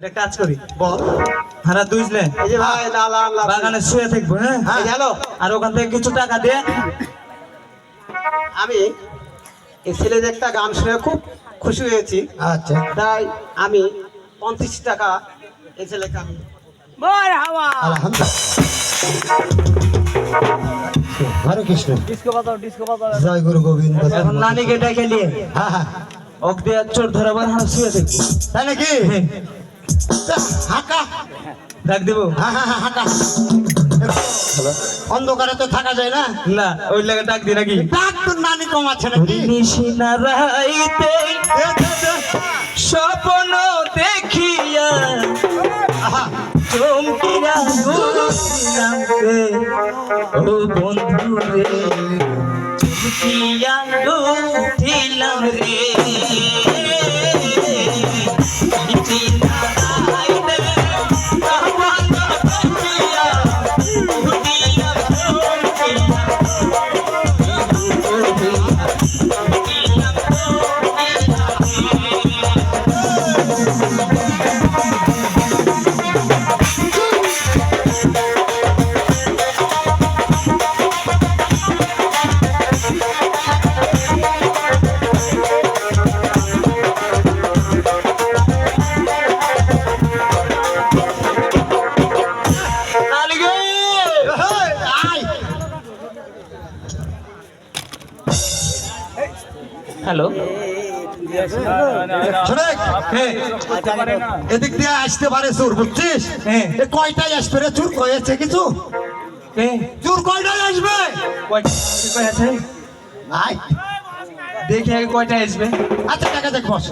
একটা কাজ করি। বল। হারা দুইজলে এই যে ভাই না না না বাগানে শুয়ে থাকব হ্যাঁ? এই যে হ্যালো। আর ওখান থেকে কিছু টাকা দিয়ে আমি এই ছেলের একটা গান শুনে খুব খুশি হয়েছি। আচ্ছা। তাই আমি পঞ্চাশ টাকা এই ছেলেকে আমি আলহামদুলিল্লাহ। হরে কৃষ্ণ। জয় গুরু গোবিন্দ এখন নানিকে ডেকে নিয়ে। হ্যাঁ হ্যাঁ। ওক চোর ধরাবার হারা শুয়ে থাকব তাই নাকি? হাঁকা। ডাক দেবো। হ্যাঁ হ্যাঁ হ্যাঁ হাঁকা। অন্ধকারে তো থাকা যায় না? না ওই লাগে ডাক দি নাকি? ডাক তোর নানি কম আছে নাকি? নিশিনা রাইতে। স্বপ্ন দেখিয়া আহা, চমকিয়া উঠিলাম রে। ও বন্ধু রে চমকিয়া উঠিলাম রে। হ্যালো। হ্যাঁ এদিক দিয়ে আসতে পারে চোর বুঝছিস? কয়টাই কয়টায় আসবে রে? চোর কয়েছে কিছু? চোর কয়টায় আসবে? দেখি আগে কয়টা আসবে। আচ্ছা টাকা দেখ বস।